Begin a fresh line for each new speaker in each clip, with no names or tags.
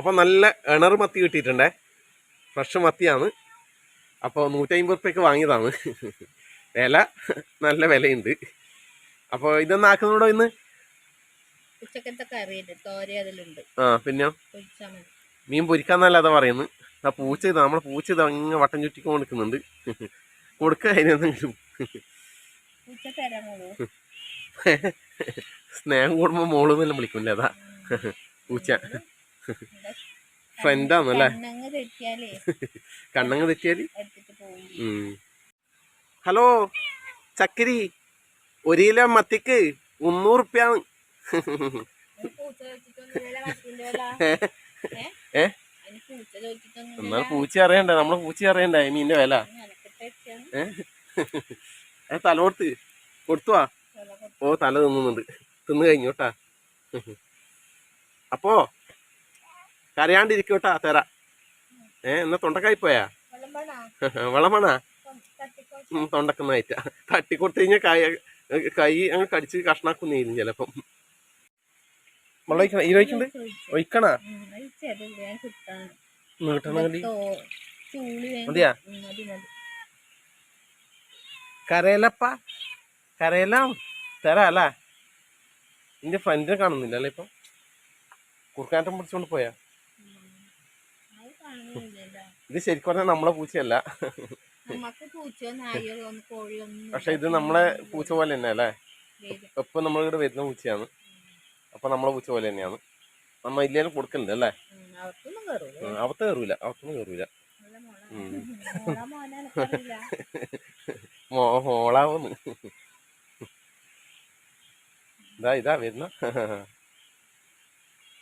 അപ്പോൾ നല്ല എണർ മത്തി കിട്ടിയിട്ടുണ്ടേ. ഫ്രഷ് മത്തിയാണ്. അപ്പോൾ നൂറ്റമ്പത് റുപ്യക്ക് വാങ്ങിയതാണ്. വില നല്ല വിലയുണ്ട്. അപ്പോൾ ഇതൊന്നും ആക്കുന്നോടോ ഇന്ന്? ആ പിന്നെ മീൻ പൊരിക്കാന്നല്ലാതെ പറയുന്നു. ആ പൂച്ച ഇത് നമ്മളെ പൂച്ച ഇത് അങ്ങ് വട്ടം ചുറ്റി കൊടുക്കുന്നുണ്ട് കൊടുക്കുക അതിനെന്തെങ്കിലും സ്നേഹം കൂടുമ്പോൾ മോൾ വിളിക്കുമല്ലേ അതാ. പൂച്ച. ഫ്രണ്ടാന്നല്ലേ
കണ്ണങ്ങ്
തെറ്റിയാൽ ഹലോ ചക്കരി ഒരു കിലോ മത്തിക്ക് മുന്നൂറ് റുപ്യാണ് ഏ?
അതിന് പൂച്ച ചോദിച്ചിട്ടൊന്നും
എന്നാൽ പൂച്ച അറിയണ്ട നമ്മളെ പൂച്ച അറിയണ്ട മീനിന്റെ വില. ഏ? തല കൊടുത്ത്. കൊടുത്തുവാ ഓ തല തിന്നുന്നുണ്ട്. തിന്നു കഴിഞ്ഞു കേട്ടാ. അപ്പോ കരയാണ്ടിരിക്കട്ടാ തരാ ഏ എന്നാ തൊണ്ടക്കായി പോയാ?
തട്ടിക്കോ
തൊണ്ടക്കുന്നായിട്ടാ. തട്ടിക്കൊടുത്തു കഴിഞ്ഞാൽ കൈ കൈ അങ്ങ് കടിച്ച് കഷ്ണാക്കുന്നില്ല ചിലപ്പം. വെള്ളം ഒഴിക്കണ ഈ ഒഴിക്കണ്ട്? ഒഴിക്കണ?
ചെറിയ വേഗം കിട്ടാൻ
നീട്ടണമെങ്കിൽ
ചൂളി വേഗം
മതിയാ?
ഉം, മതി മതി.
കരയിലപ്പ? കരയില? തരാ അല്ലേ? ഫ്രണ്ടിനെ കാണുന്നില്ല അല്ലേ ഇപ്പം? കുറുക്കാറ്റം പിടിച്ചോണ്ട് പോയാ? ഇത് ശരിക്കും പറഞ്ഞാൽ നമ്മളെ പൂച്ചയല്ല. പക്ഷെ ഇത് നമ്മളെ പൂച്ച പോലെ തന്നെ അല്ലേ?
ഇപ്പൊ
നമ്മളെ നമ്മളിവിടെ വരുന്ന പൂച്ചയാണ്. അപ്പൊ നമ്മളെ പൂച്ച പോലെ തന്നെയാണ്. നമ്മ ഇല്ലേലും കൊടുക്കലുണ്ട് അല്ലേ? അവത്ത് കയറൂല അവത്തൊന്നും കയറൂല മോളാവുന്ന്. ഇതാ ഇതാ വരുന്ന.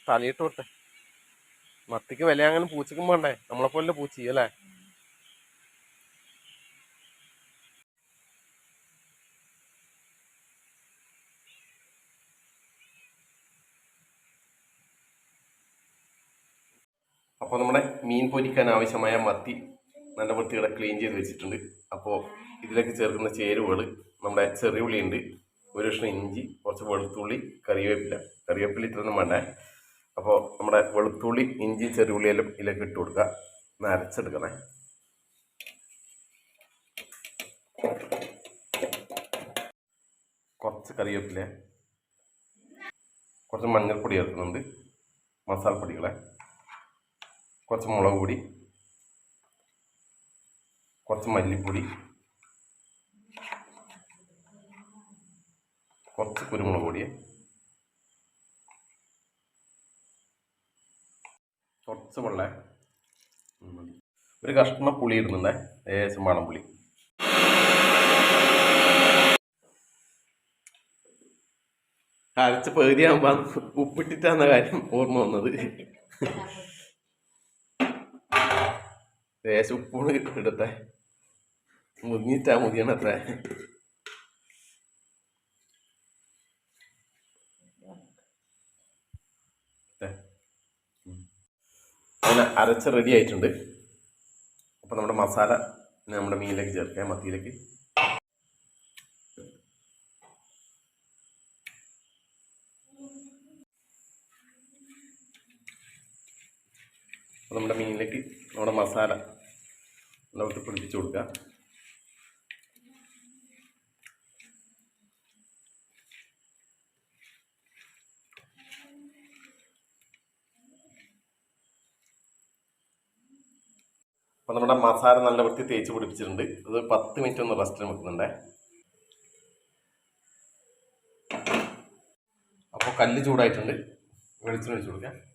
തലയിട്ട് കൊടുത്തെ. മത്തിക്ക് വില അങ്ങനെ പൂച്ചക്കും വേണ്ടേ? നമ്മളെ പോലെ പൂച്ചി അല്ലേ? അപ്പോൾ നമ്മുടെ മീൻ പൊരിക്കാൻ ആവശ്യമായ മത്തി നല്ല വൃത്തിയുടെ ക്ലീൻ ചെയ്ത് വെച്ചിട്ടുണ്ട്. അപ്പോൾ ഇതിലേക്ക് ചേർക്കുന്ന ചേരുവകൾ നമ്മുടെ ചെറിയ ഉള്ളി ഉണ്ട് ഒരു കഷ്ണം ഇഞ്ചി കുറച്ച് വെളുത്തുള്ളി കറിവേപ്പില. കറിവേപ്പില ഇത്രയൊന്നും വേണ്ടേ. അപ്പോൾ നമ്മുടെ വെളുത്തുള്ളി ഇഞ്ചി ചെറിയ എല്ലാം ഇതിലേക്ക് ഇട്ട് കൊടുക്കുക. നരച്ചെടുക്കണേ കുറച്ച് കറിവേപ്പില കുറച്ച് മഞ്ഞൾപ്പൊടി ചേർക്കുന്നുണ്ട് മസാലപ്പൊടികളെ. കുറച്ച് മുളക് പൊടി കുറച്ച് മല്ലിപ്പൊടി കുറച്ച് കുരുമുളക് പൊടി കുറച്ച് വെള്ള ഒരു കഷ്ണം പുളി ഇടുന്നുണ്ടേ. ഏകദേശം വേണം പുളി. അരച്ച് പേടിയാകുമ്പോ ഉപ്പിട്ടിട്ടാന്ന കാര്യം ഓർമ്മ വന്നത്. ലേശം ഉപ്പൂണ് ഇടട്ടെ മുങ്ങിട്ടാ മുതിയണത്രേ അങ്ങനെ അരച്ച് റെഡി ആയിട്ടുണ്ട്. അപ്പം നമ്മുടെ മസാല നമ്മുടെ മീനിലേക്ക് ചേർക്കാം മത്തിയിലേക്ക്. അപ്പോൾ നമ്മുടെ മീനിലേക്ക് നമ്മുടെ മസാല നമുക്ക് പിടിപ്പിച്ച് കൊടുക്കുക അപ്പോൾ നമ്മുടെ മസാല നല്ല വൃത്തി തേച്ച് പിടിപ്പിച്ചിട്ടുണ്ട്. അത് പത്ത് മിനിറ്റ് ഒന്ന് റെസ്റ്റിന് വെക്കുന്നുണ്ടേ. അപ്പോൾ കല്ല് ചൂടായിട്ടുണ്ട്. വെളിച്ചെണ്ണ ഒഴിച്ച് കൊടുക്കാം.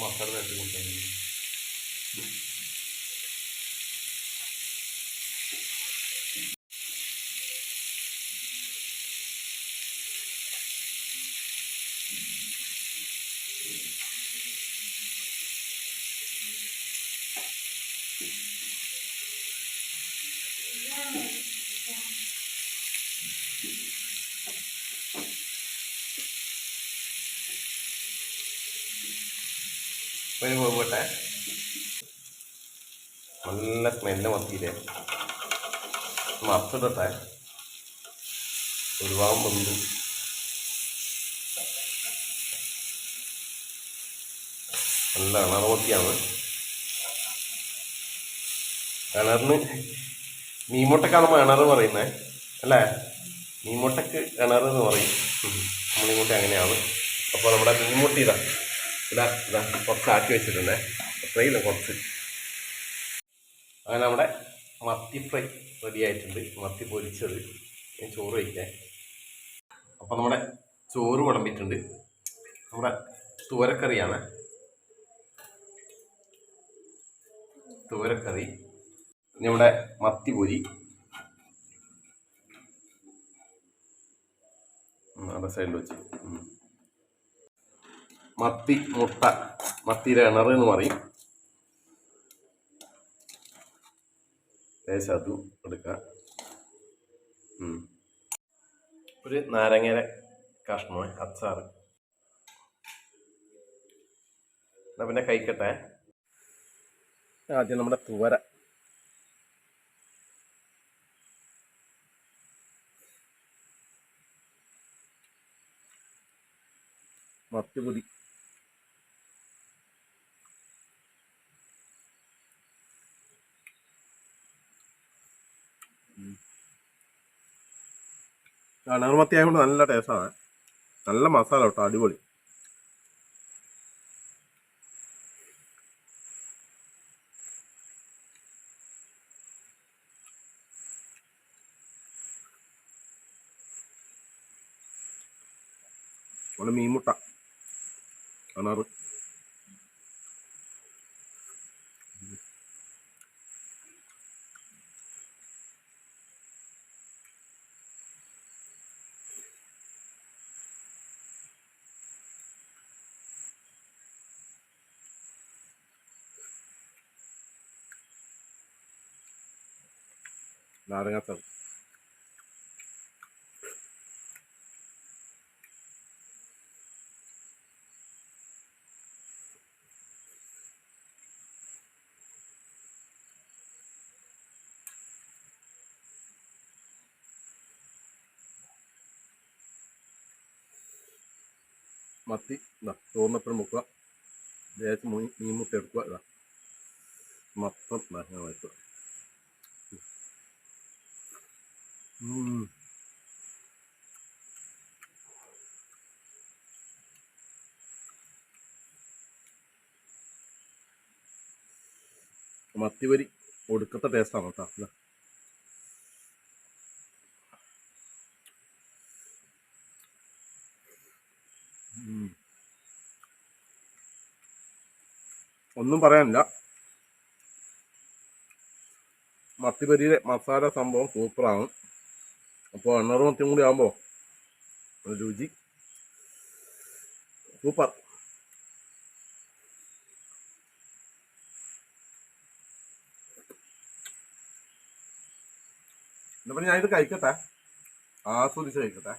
മസാല തേച്ച് കൊടുക്കാൻ ഒരു പോകട്ടെ നല്ല സ്മെല്ല് മത്തിയില്ലേ? മറച്ചിടട്ടെ ഒരുപാട് ഭാഗം നല്ല നല്ല അണർമത്തിയാണ് കിണറിന് മീമുട്ടക്കാണ് കിണർ പറയുന്നത് അല്ലേ? മീമുട്ടക്ക് കിണർ എന്ന് പറയും. നമ്മളിങ്ങോട്ട് അങ്ങനെയാണ്. അപ്പോൾ നമ്മുടെ മീൻമുട്ടി ഇതാ ഇതാ കുറച്ച് ആക്കി വെച്ചിട്ടുണ്ടേ. അത്രയില്ല കുറച്ച്. അങ്ങനെ നമ്മുടെ മത്തി ഫ്രൈ റെഡി ആയിട്ടുണ്ട്. മത്തി പൊരിച്ചത്. ഞാൻ ചോറ് വയ്ക്കാൻ അപ്പോൾ നമ്മുടെ ചോറ് വിളമ്പിയിട്ടുണ്ട്. നമ്മുടെ തോരക്കറിയാണ് തോരക്കറി ഇനി നമ്മുടെ മത്തി പൊരി. സൈഡിൽ വെച്ച്. മത്തി മുട്ട മത്തിയുടെ ഇണർ എന്ന് പറയും. ലേശം അതും എടുക്കാം. ഒരു നാരങ്ങര കഷ്ണം അച്ചാറ്. എന്നാ പിന്നെ കഴിക്കട്ടെ. ആദ്യം നമ്മുടെ തുവര. മത്തിപ്പൊടി അണർമത്തി ആയതുകൊണ്ട് നല്ല ടേസ്റ്റാണ് നല്ല മസാല കേട്ടോ അടിപൊളി. അവിടെ മീൻമുട്ട അണറ് നാരങ്ങാത്തത് മത്തി ഇതാ ചോറിനപ്പോഴും മുക്കുക ലേശം മീൻ മീൻ മുട്ട എടുക്കുക ഇതാ മൊത്തം ഇതാ ഞാൻ വയ്ക്കുക മത്തിവരി ഒടുക്കത്തെ ടേസ്റ്റാണ് കേട്ടോ. ഒന്നും പറയാനില്ല. മത്തിപരിയിലെ മസാല സംഭവം സൂപ്പറാണ്. അപ്പോൾ എണ്ണറും മത്തിയും കൂടി ആകുമ്പോൾ രുചി. സൂപ്പർ. എന്നാ പിന്നെ ഞാനിത് കഴിക്കട്ടെ? ആസ്വദിച്ച് കഴിക്കട്ടെ.